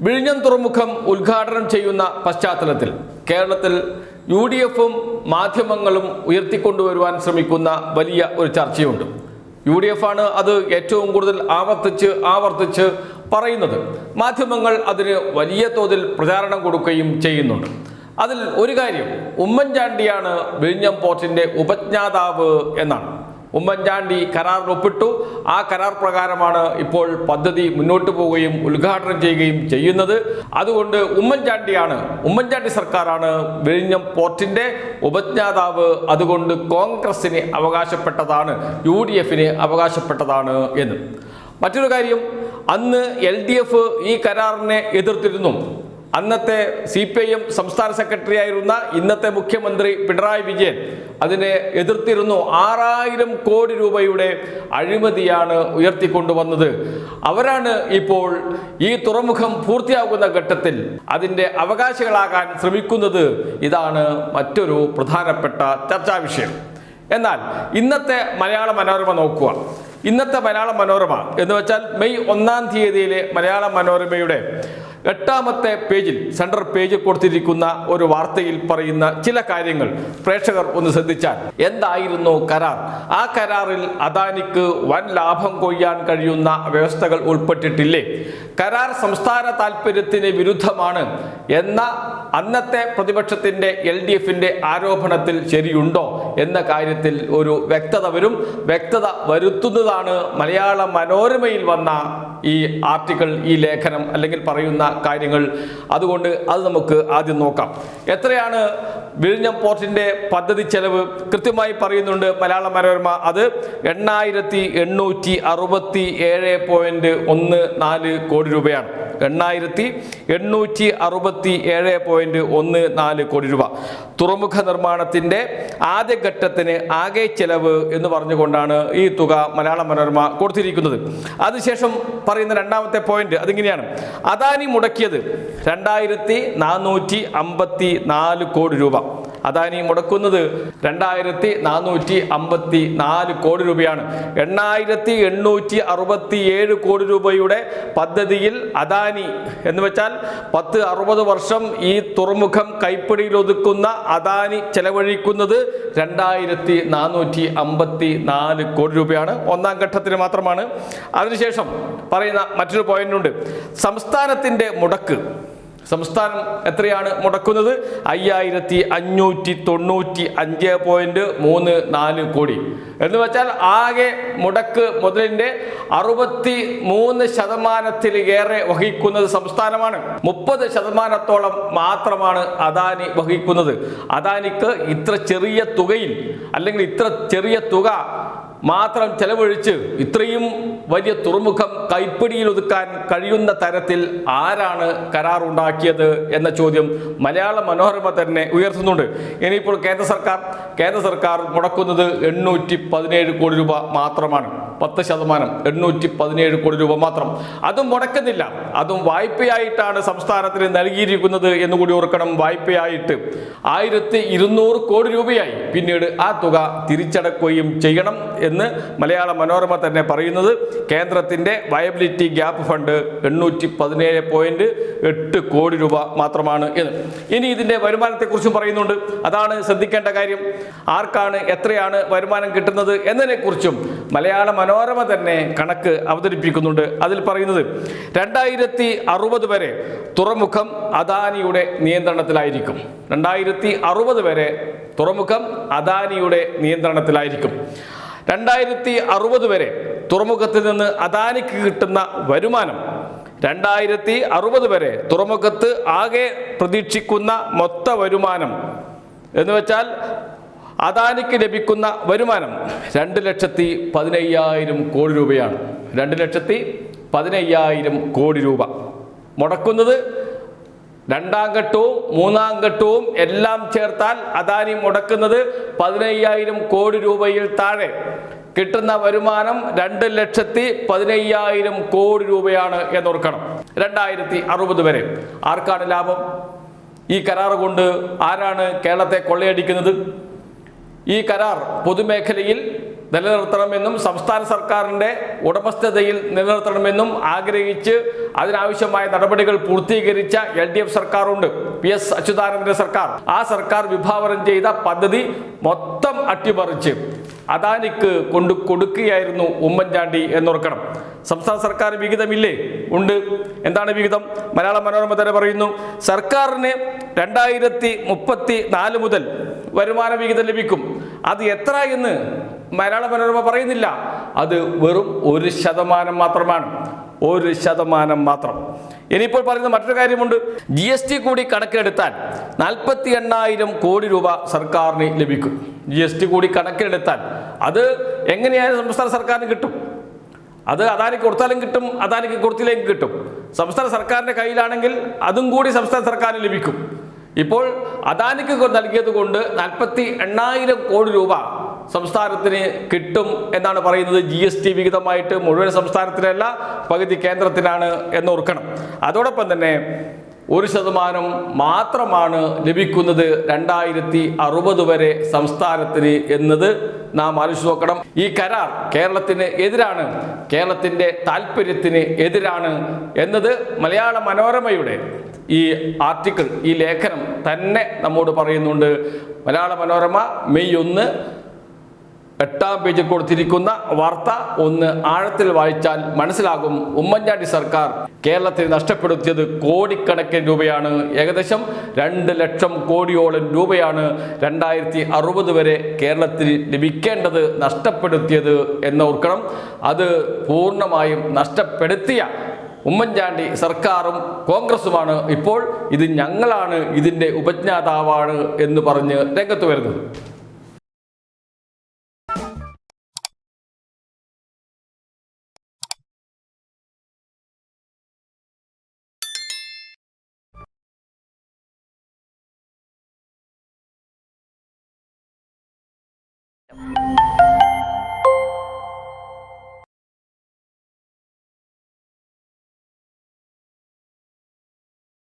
വിഴിഞ്ഞം തുറമുഖം ഉദ്ഘാടനം ചെയ്യുന്ന പശ്ചാത്തലത്തിൽ കേരളത്തിൽ യു ഡി എഫും മാധ്യമങ്ങളും ഉയർത്തിക്കൊണ്ടുവരുവാൻ ശ്രമിക്കുന്ന വലിയ ഒരു ചർച്ചയുണ്ട്. യു ഡി എഫ് ആണ് അത് ഏറ്റവും കൂടുതൽ ആവർത്തിച്ച് ആവർത്തിച്ച് പറയുന്നത്. മാധ്യമങ്ങൾ അതിന് വലിയ തോതിൽ പ്രചാരണം കൊടുക്കുകയും ചെയ്യുന്നുണ്ട്. അതിൽ ഒരു കാര്യം ഉമ്മൻചാണ്ടിയാണ് വിഴിഞ്ഞം പോർട്ടിന്റെ ഉപജ്ഞാതാവ് എന്നാണ്. ഉമ്മൻചാണ്ടി കരാറിൽ ഒപ്പിട്ടു. ആ കരാർ പ്രകാരമാണ് ഇപ്പോൾ പദ്ധതി മുന്നോട്ട് പോവുകയും ഉദ്ഘാടനം ചെയ്യുകയും ചെയ്യുന്നത്. അതുകൊണ്ട് ഉമ്മൻചാണ്ടിയാണ് ഉമ്മൻചാണ്ടി സർക്കാരാണ് വിഴിഞ്ഞം പോർട്ടിന്റെ ഉപജ്ഞാതാവ്. അതുകൊണ്ട് കോൺഗ്രസിന് അവകാശപ്പെട്ടതാണ് യു ഡി എഫിന് അവകാശപ്പെട്ടതാണ് എന്ന്. മറ്റൊരു കാര്യം അന്ന് എൽ ഡി എഫ് ഈ കരാറിനെ എതിർത്തിരുന്നു. അന്നത്തെ സി പി ഐ എം സംസ്ഥാന സെക്രട്ടറി ആയിരുന്ന ഇന്നത്തെ മുഖ്യമന്ത്രി പിണറായി വിജയൻ അതിനെ എതിർത്തിരുന്നു. ആറായിരം കോടി രൂപയുടെ അഴിമതിയാണ് ഉയർത്തിക്കൊണ്ടുവന്നത്. അവരാണ് ഇപ്പോൾ ഈ തുറമുഖം പൂർത്തിയാകുന്ന ഘട്ടത്തിൽ അതിന്റെ അവകാശികളാകാൻ ശ്രമിക്കുന്നത്. ഇതാണ് മറ്റൊരു പ്രധാനപ്പെട്ട ചർച്ചാ വിഷയം. എന്നാൽ ഇന്നത്തെ മലയാള മനോരമ നോക്കുക. ഇന്നത്തെ മലയാള മനോരമ എന്ന് വെച്ചാൽ മെയ് ഒന്നാം തീയതിയിലെ മലയാള മനോരമയുടെ എട്ടാമത്തെ പേജിൽ സെൻട്രൽ പേജിൽ കൊടുത്തിരിക്കുന്ന ഒരു വാർത്തയിൽ പറയുന്ന ചില കാര്യങ്ങൾ പ്രേക്ഷകർ ഒന്ന് ശ്രദ്ധിച്ചാൽ. എന്തായിരുന്നു കരാർ? ആ കരാറിൽ അദാനിക്ക് വൻ ലാഭം കൊയ്യാൻ കഴിയുന്ന വ്യവസ്ഥകൾ ഉൾപ്പെട്ടിട്ടില്ലേ? കരാർ സംസ്ഥാന താല്പര്യത്തിന് വിരുദ്ധമാണ് എന്ന അന്നത്തെ പ്രതിപക്ഷത്തിന്റെ എൽ ഡി എഫിന്റെ ആരോപണത്തിൽ ശരിയുണ്ടോ എന്ന കാര്യത്തിൽ ഒരു വ്യക്തത വരും. വ്യക്തത വരുത്തുന്നതാണ് മലയാള മനോരമയിൽ വന്ന ഈ ആർട്ടിക്കിൾ ഈ ലേഖനം അല്ലെങ്കിൽ പറയുന്ന കാര്യങ്ങൾ. അതുകൊണ്ട് അത് നമുക്ക് ആദ്യം നോക്കാം. എത്രയാണ് വിഴിഞ്ഞം പോർട്ടിന്റെ പദ്ധതി ചെലവ്? കൃത്യമായി പറയുന്നുണ്ട് മലയാള മനോരമ അത് എണ്ണായിരത്തി എണ്ണൂറ്റി അറുപത്തി ഏഴ് പോയിന്റ് ഒന്ന് നാല് കോടി രൂപയാണ്. എണ്ണായിരത്തി എണ്ണൂറ്റി അറുപത്തി ഏഴ് പോയിന്റ് ഒന്ന് നാല് കോടി രൂപ. തുറമുഖ നിർമ്മാണത്തിന്റെ ആദ്യഘട്ടത്തിന് ആകെ ചെലവ് എന്ന് പറഞ്ഞുകൊണ്ടാണ് ഈ തുക മലയാള മനോരമ കൊടുത്തിരിക്കുന്നത്. അതിനുശേഷം പറയുന്ന രണ്ടാമത്തെ പോയിന്റ് അതിങ്ങനെയാണ്. അദാനി മുടക്കിയത് രണ്ടായിരത്തി നാനൂറ്റി അമ്പത്തി നാല് കോടി രൂപ. അദാനി മുടക്കുന്നത് രണ്ടായിരത്തി നാനൂറ്റി അമ്പത്തി നാല് കോടി രൂപയാണ്. എണ്ണായിരത്തി എണ്ണൂറ്റി അറുപത്തി ഏഴ് കോടി രൂപയുടെ പദ്ധതിയിൽ അദാനി എന്ന് വെച്ചാൽ പത്ത് അറുപത് വർഷം ഈ തുറമുഖം കൈപ്പിടിയിൽ ഒതുക്കുന്ന അദാനി ചെലവഴിക്കുന്നത് രണ്ടായിരത്തി നാനൂറ്റി അമ്പത്തി നാല് കോടി രൂപയാണ്. ഒന്നാം ഘട്ടത്തിന് മാത്രമാണ്. അതിനുശേഷം പറയുന്ന മറ്റൊരു പോയിന്റുണ്ട് സംസ്ഥാനത്തിന്റെ മുടക്ക്. സംസ്ഥാനം എത്രയാണ് മുടക്കുന്നത്? അയ്യായിരത്തി അഞ്ഞൂറ്റി തൊണ്ണൂറ്റി അഞ്ച് പോയിന്റ് മൂന്ന് നാല് കോടി. എന്ന് വെച്ചാൽ ആകെ മുടക്ക് മുതലിന്റെ അറുപത്തി മൂന്ന് ശതമാനത്തിലേറെ വഹിക്കുന്നത് സംസ്ഥാനമാണ്. മുപ്പത് ശതമാനത്തോളം മാത്രമാണ് അദാനി വഹിക്കുന്നത്. അദാനിക്ക് ഇത്ര ചെറിയ തുകയിൽ അല്ലെങ്കിൽ ഇത്ര ചെറിയ തുക മാത്രം ചെലവഴിച്ച് ഇത്രയും വലിയ തുറമുഖം കൈപ്പിടിയിൽ ഒതുക്കാൻ കഴിയുന്ന തരത്തിൽ ആരാണ് കരാർ ഉണ്ടാക്കിയത് എന്ന ചോദ്യം മലയാള മനോരമ തന്നെ ഉയർത്തുന്നുണ്ട്. ഇനിയിപ്പോൾ കേന്ദ്ര സർക്കാർ കേന്ദ്ര സർക്കാർ മുടക്കുന്നത് എണ്ണൂറ്റി പതിനേഴ് കോടി രൂപ മാത്രമാണ്. പത്ത് ശതമാനം എണ്ണൂറ്റി പതിനേഴ് കോടി രൂപ മാത്രം. അതും മുടക്കുന്നില്ല. അതും വായ്പയായിട്ടാണ് സംസ്ഥാനത്തിന് നൽകിയിരിക്കുന്നത് എന്ന് കൂടി ഓർക്കണം വായ്പയായിട്ട്. ആയിരത്തി ഇരുന്നൂറ് കോടി രൂപയായി. പിന്നീട് ആ തുക തിരിച്ചടക്കുകയും ചെയ്യണം എന്ന് മലയാള മനോരമ തന്നെ പറയുന്നത്. കേന്ദ്രത്തിന്റെ വയബിലിറ്റി ഗ്യാപ്പ് ഫണ്ട് എണ്ണൂറ്റി പതിനേഴ് പോയിന്റ് എട്ട് കോടി രൂപ മാത്രമാണ് എന്ന്. ഇനി ഇതിന്റെ വരുമാനത്തെക്കുറിച്ചും പറയുന്നുണ്ട്. അതാണ് ശ്രദ്ധിക്കേണ്ട കാര്യം. ആർക്കാണ് എത്രയാണ് വരുമാനം കിട്ടുന്നത് എന്നതിനെക്കുറിച്ചും മലയാള മനോരമ തന്നെ കണക്ക് അവതരിപ്പിക്കുന്നുണ്ട്. അതിൽ പറയുന്നത് രണ്ടായിരത്തി അറുപത് വരെ തുറമുഖം അദാനിയുടെ നിയന്ത്രണത്തിലായിരിക്കും. രണ്ടായിരത്തി അറുപത് വരെ തുറമുഖം അദാനിയുടെ നിയന്ത്രണത്തിലായിരിക്കും. രണ്ടായിരത്തി അറുപത് വരെ തുറമുഖത്തിൽ നിന്ന് അദാനിക്ക് കിട്ടുന്ന വരുമാനം രണ്ടായിരത്തി അറുപത് വരെ തുറമുഖത്ത് ആകെ പ്രതീക്ഷിക്കുന്ന മൊത്ത വരുമാനം എന്ന് വെച്ചാൽ അദാനിക്ക് ലഭിക്കുന്ന വരുമാനം രണ്ട് ലക്ഷത്തി പതിനയ്യായിരം കോടി രൂപയാണ്. രണ്ട് ലക്ഷത്തി പതിനയ്യായിരം കോടി രൂപ. മുടക്കുന്നത് രണ്ടാം ഘട്ടവും മൂന്നാം ഘട്ടവും എല്ലാം ചേർത്താൽ അദാനി മുടക്കുന്നത് പതിനയ്യായിരം കോടി രൂപയിൽ താഴെ. കിട്ടുന്ന വരുമാനം രണ്ട് ലക്ഷത്തി പതിനയ്യായിരം കോടി രൂപയാണ് എന്നോർക്കണം. രണ്ടായിരത്തി അറുപത് വരെ. ആർക്കാണ് ലാഭം? ഈ കരാർ കൊണ്ട് ആരാണ് കേരളത്തെ കൊള്ളയടിക്കുന്നത്? ഈ കരാർ പൊതുമേഖലയിൽ നിലനിർത്തണമെന്നും സംസ്ഥാന സർക്കാരിന്റെ ഉടമസ്ഥതയിൽ നിലനിർത്തണമെന്നും ആഗ്രഹിച്ച് അതിനാവശ്യമായ നടപടികൾ പൂർത്തീകരിച്ച എൽ ഡി എഫ് സർക്കാരുണ്ട്. പി എസ് അച്യുതാനന്ദന്റെ സർക്കാർ. ആ സർക്കാർ വിഭാവനം ചെയ്ത പദ്ധതി മൊത്തം അട്ടിമറിച്ച് അദാനിക്ക് കൊണ്ടു കൊടുക്കുകയായിരുന്നു ഉമ്മൻചാണ്ടി എന്നോർക്കണം. സംസ്ഥാന സർക്കാർ വിഹിതമില്ലേ? ഉണ്ട്. എന്താണ് വിഹിതം? മലയാള മനോരമ തന്നെ പറയുന്നു സർക്കാരിന് രണ്ടായിരത്തി മുപ്പത്തി നാല് മുതൽ വരുമാന വിഹിതം ലഭിക്കും. അത് എത്ര എന്ന് മലയാള മനോരമ പറയുന്നില്ല. അത് വെറും ഒരു ശതമാനം മാത്രമാണ്. ഒരു ശതമാനം മാത്രം. ഇനിയിപ്പോൾ പറയുന്ന മറ്റൊരു കാര്യമുണ്ട്. ജി എസ് ടി കൂടി കണക്കിലെടുത്താൽ നാൽപ്പത്തി എണ്ണായിരം കോടി രൂപ സർക്കാരിന് ലഭിക്കും. ജി എസ് ടി കൂടി കണക്കിലെടുത്താൽ അത് എങ്ങനെയായാലും സംസ്ഥാന സർക്കാരിന് കിട്ടും. അത് അദാനിക്ക് കൊടുത്താലും കിട്ടും അദാനിക്ക് കൊടുത്തില്ലെങ്കിൽ കിട്ടും. സംസ്ഥാന സർക്കാരിന്റെ കയ്യിലാണെങ്കിൽ അതും കൂടി സംസ്ഥാന സർക്കാരിന് ലഭിക്കും. ഇപ്പോൾ അദാനിക്ക് നൽകിയത് കൊണ്ട് നാൽപ്പത്തി എണ്ണായിരം കോടി രൂപ സംസ്ഥാനത്തിന് കിട്ടും എന്നാണ് പറയുന്നത് ജി എസ് ടി വിഹിതമായിട്ട് മുഴുവൻ സംസ്ഥാനത്തിനല്ല പകുതി കേന്ദ്രത്തിനാണ് എന്നോർക്കണം അതോടൊപ്പം തന്നെ ഒരു ശതമാനം മാത്രമാണ് ലഭിക്കുന്നത് രണ്ടായിരത്തി അറുപത് വരെ സംസ്ഥാനത്തിന് എന്നത് നാം ആലോചിച്ച് നോക്കണം. ഈ കരാർ കേരളത്തിന് എതിരാണ് കേരളത്തിന്റെ താല്പര്യത്തിന് എതിരാണ് എന്നത് മലയാള മനോരമയുടെ ഈ ആർട്ടിക്കിൾ ഈ ലേഖനം തന്നെ നമ്മോട് പറയുന്നുണ്ട്. മലയാള മനോരമ മെയ് ഒന്ന് എട്ടാം പേജിൽ കൊടുത്തിരിക്കുന്ന വാർത്ത ഒന്ന് ആഴത്തിൽ വായിച്ചാൽ മനസ്സിലാകും ഉമ്മൻചാണ്ടി സർക്കാർ കേരളത്തിൽ നഷ്ടപ്പെടുത്തിയത് കോടിക്കണക്കിന് രൂപയാണ്. ഏകദേശം രണ്ട് ലക്ഷം കോടിയോളം രൂപയാണ് രണ്ടായിരത്തി അറുപത് വരെ കേരളത്തിൽ ലഭിക്കേണ്ടത് നഷ്ടപ്പെടുത്തിയത് എന്ന് ഓർക്കണം. അത് പൂർണമായും നഷ്ടപ്പെടുത്തിയ ഉമ്മൻചാണ്ടി സർക്കാരും കോൺഗ്രസുമാണ്. ഇപ്പോൾ ഇത് ഞങ്ങളാണ് ഇതിന്റെ ഉപജ്ഞാതാവാണ് എന്ന് പറഞ്ഞ് രംഗത്ത് വരുന്നത്. you